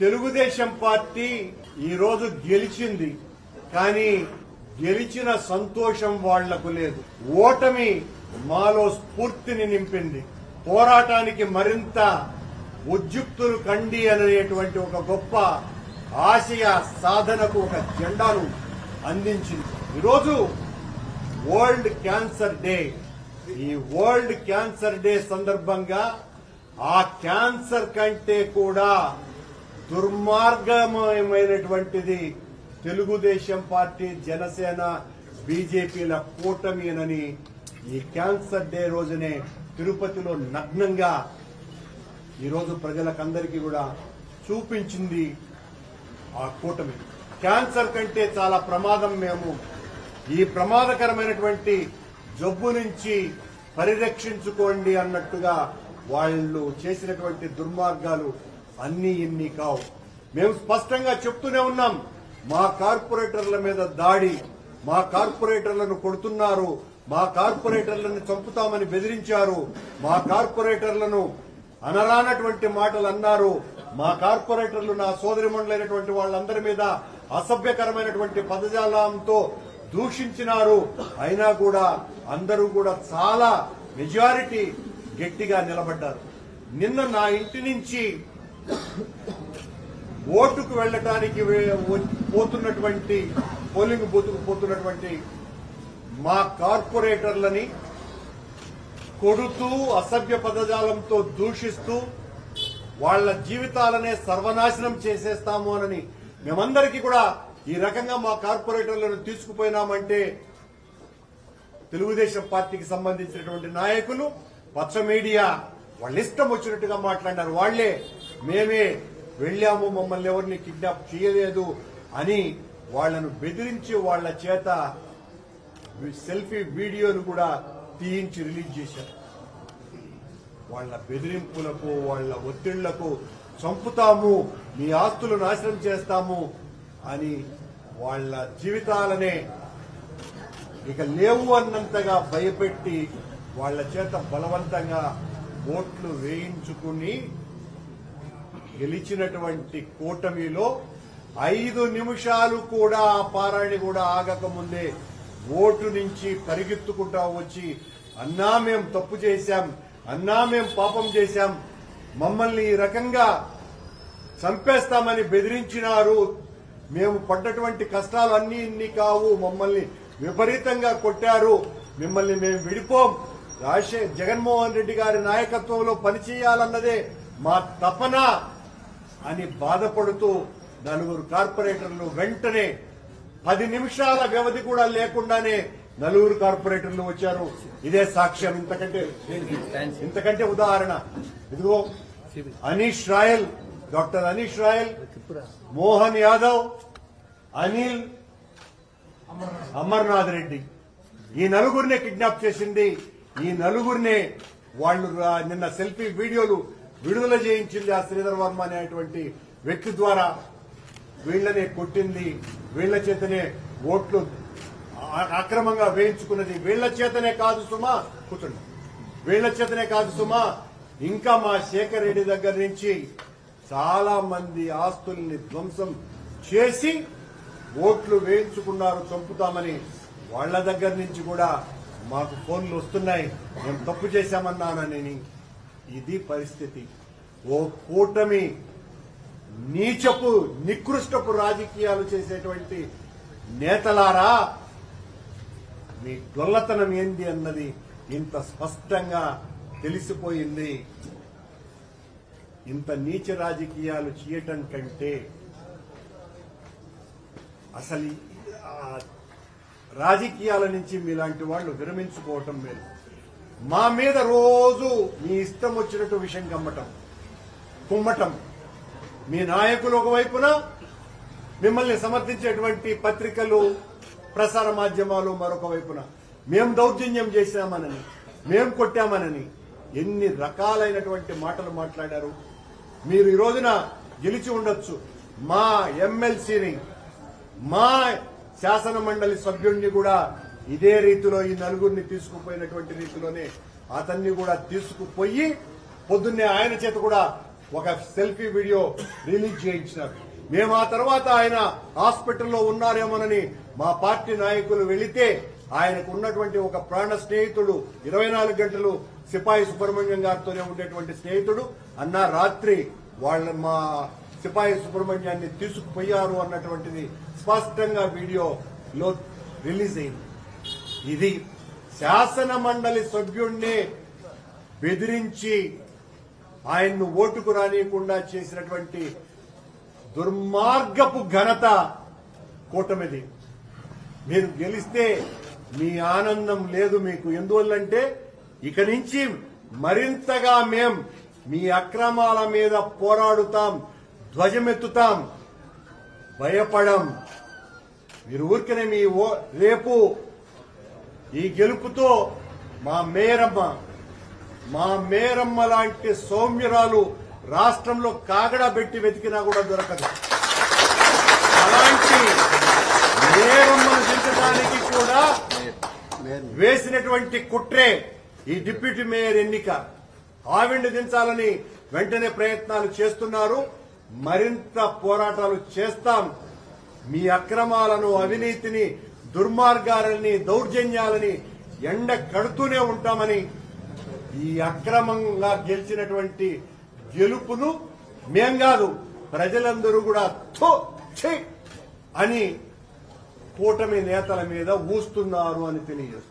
Telugu Desam party ఈరోజు గెలిచింది కానీ గెలిచిన సంతోషం వాళ్ళకు లేదు. ఓటమి మాలో స్ఫూర్తిని నింపింది. పోరాటానికి మరింత ఉద్యుక్తులు కండి అనేటువంటి ఒక గొప్ప ఆశయ సాధనకు ఒక జెండాను అందించింది. ఈరోజు వరల్డ్ క్యాన్సర్ డే. ఈ వరల్డ్ క్యాన్సర్ డే సందర్భంగా ఆ క్యాన్సర్ కంటే కూడా దుర్మార్గమైనటువంటిది తెలుగుదేశం పార్టీ జనసేన బీజేపీల కూటమినని ఈ క్యాన్సర్ డే రోజునే తిరుపతిలో నగ్నంగా ఈరోజు ప్రజలకందరికీ కూడా చూపించింది ఆ కూటమి. క్యాన్సర్ కంటే చాలా ప్రమాదం మేము. ఈ ప్రమాదకరమైనటువంటి జబ్బు నుంచి పరిరక్షించుకోండి అన్నట్టుగా వాళ్ళు చేసినటువంటి దుర్మార్గాలు అన్ని ఇన్ని కావు. మేము స్పష్టంగా చెప్తూనే ఉన్నాం మా కార్పొరేటర్ల మీద దాడి మా కార్పొరేటర్లను కొడుతున్నారు మా కార్పొరేటర్లను చంపుతామని బెదిరించారు మా కార్పొరేటర్లను అనరానటువంటి మాటలు అన్నారు మా కార్పొరేటర్లు నా సోదరిమండలైనటువంటి వాళ్ళందరి మీద అసభ్యకరమైనటువంటి పదజాలంతో దూషించినారు. అయినా కూడా అందరూ కూడా చాలా మెజారిటీ గట్టిగా నిలబడ్డారు. నిన్న నా ఇంటి నుంచి ఓటుకు వెళ్ళటానికి పోతున్నటువంటి పోలింగ్ బూత్కు పోతున్నటువంటి మా కార్పొరేటర్లని కొడుతూ అసభ్య పదజాలంతో దూషిస్తూ వాళ్ళ జీవితాలనే సర్వనాశనం చేసేస్తాము అని మేమందరికీ కూడా ఈ రకంగా మా కార్పొరేటర్లను తీసుకుపోయినామంటే తెలుగుదేశం పార్టీకి సంబంధించినటువంటి నాయకులు పచ్చ మీడియా వాళ్ళ ఇష్టం వచ్చినట్టుగా మాట్లాడినారు. వాళ్ళే మేమే వెళ్ళాము మమ్మల్ని ఎవరిని కిడ్నాప్ చేయలేదు అని వాళ్ళను బెదిరించి వాళ్ళ చేత సెల్ఫీ వీడియోను కూడా తీయించి రిలీజ్ చేశారు వాళ్ళ బెదిరింపులకు వాళ్ళ ఒత్తిళ్ళకు చంపుతాము మీ ఆస్తులు నాశనం చేస్తాము అని వాళ్ళ జీవితాలనే ఇక లేవు అన్నంతగా భయపెట్టి వాళ్ళ చేత బలవంతంగా ఓట్లు వేయించుకుని గెలిచినటువంటి కూటమిలో ఐదు నిమిషాలు కూడా ఆ పారాయణ కూడా ఆగకముందే ఓటు నుంచి పరిగెత్తుకుంటా వచ్చి అన్నా మేం తప్పు చేశాం అన్నా మేం పాపం చేశాం మమ్మల్ని ఈ రకంగా చంపేస్తామని బెదిరించినారు. మేము పడ్డటువంటి కష్టాలు అన్ని ఇన్ని కావు మమ్మల్ని విపరీతంగా కొట్టారు మిమ్మల్ని మేము విడిపోం. రాజశేఖర్ జగన్మోహన్ రెడ్డి గారి నాయకత్వంలో పనిచేయాలన్నదే మా తపన. అని బాధపడుతూ నలుగురు కార్పొరేటర్లు వెంటనే పది నిమిషాల వ్యవధి కూడా లేకుండానే నలుగురు కార్పొరేటర్లు వచ్చారు. ఇదే సాక్ష్యం ఇంతకంటే ఇంతకంటే ఉదాహరణ. ఇదిగో అనీష్ రాయల్ డాక్టర్ అనీష్ రాయల్ మోహన్ యాదవ్ అనిల్ అమర్నాథ్ రెడ్డి. ఈ నలుగురినే కిడ్నాప్ చేసింది. ఈ నలుగురినే వాళ్ళు నిన్న సెల్ఫీ వీడియోలు విడుదల చేయించింది ఆ శ్రీధర్ వర్మ అనేటువంటి వ్యక్తి ద్వారా వీళ్ళనే కొట్టింది. వీళ్ళ చేతనే ఓట్లు అక్రమంగా వేయించుకున్నది. వీళ్ళ చేతనే కాదు సుమా కూర్చుండి. వీళ్ళ చేతనే కాదు సుమా ఇంకా మా శేఖర్ రెడ్డి దగ్గర నుంచి చాలా మంది ఆస్తుల్ని ధ్వంసం చేసి ఓట్లు వేయించుకున్నారు. చంపుతామని వాళ్ళ దగ్గర నుంచి కూడా మాకు ఫోన్లు వస్తున్నాయి. మేము తప్పు చేశామన్నానని ఇది పరిస్థితి. ఓ కూటమి నీచపు నికృష్టపు రాజకీయాలు చేసేటువంటి నేతలారా మీ గొల్లతనం ఏంది అన్నది ఇంత స్పష్టంగా తెలిసిపోయింది. ఇంత నీచ రాజకీయాలు చేయటం కంటే అసలు రాజకీయాల నుంచి మీలాంటి వాళ్ళు విరమించుకోవటం మేలు. మా మీద రోజు మీ ఇష్టం వచ్చినట్టు విషయం కమ్మటం కుమ్మటం. మీ నాయకులు ఒకవైపున మిమ్మల్ని సమర్థించేటువంటి పత్రికలు ప్రసార మాధ్యమాలు మరొక వైపున. మేము దౌర్జన్యం చేశామనని మేం కొట్టామనని ఎన్ని రకాలైనటువంటి మాటలు మాట్లాడారు. మీరు ఈ రోజున గెలిచి ఉండొచ్చు. మా ఎమ్మెల్సీని మా శాసన మండలి సభ్యుడిని కూడా ఇదే రీతిలో ఈ నలుగురిని తీసుకుపోయినటువంటి రీతిలోనే అతన్ని కూడా తీసుకుపోయి పొద్దున్నే ఆయన చేత కూడా ఒక సెల్ఫీ వీడియో రిలీజ్ చేయించినారు. మేము ఆ తర్వాత ఆయన హాస్పిటల్లో ఉన్నారేమోనని మా పార్టీ నాయకులు వెళితే ఆయనకు ఉన్నటువంటి ఒక ప్రాణ స్నేహితుడు ఇరవై నాలుగు గంటలు సిపాయి సుబ్రహ్మణ్యం గారితోనే ఉండేటువంటి స్నేహితుడు. అన్న రాత్రి వాళ్ళ మా సిపాయి సుబ్రహ్మణ్యాన్ని తీసుకుపోయారు అన్నటువంటిది స్పష్టంగా వీడియోలో రిలీజ్ అయింది. ఇది శాసన మండలి సభ్యుణ్ణి బెదిరించి ఆయన్ను ఓటుకు రానియకుండా చేసినటువంటి దుర్మార్గపు ఘనత కూటమిది. మీరు గెలిస్తే మీ ఆనందం లేదు మీకు. ఎందువల్లంటే ఇక నుంచి మరింతగా మేం మీ అక్రమాల మీద పోరాడుతాం ధ్వజమెత్తుతాం భయపడం. మీరు ఊరికనే మీ ఓ రేపు ఈ గెలుపుతో మా మేరమ్మ మా మేరమ్మ లాంటి సౌమ్యరాలు రాష్ట్రంలో కాగడా పెట్టి వెతికినా కూడా దొరకదు. అలాంటి మేరమ్మను దించడానికి కూడా వేసినటువంటి కుట్రే ఈ డిప్యూటీ మేయర్ ఎన్నిక. ఆవిడ్ని దించాలని వెంటనే ప్రయత్నాలు చేస్తున్నారు. మరింత పోరాటాలు చేస్తాం. మీ అక్రమాలను అవినీతిని దుర్మార్గాలని దౌర్జన్యాలని ఎండ కడుతూనే ఉంటామని ఈ అక్రమంగా గెలిచినటువంటి గెలుపును మేం కాదు ప్రజలందరూ కూడా థు, అని కూటమి నేతల మీద ఊస్తున్నారు అని తెలియజేస్తున్నారు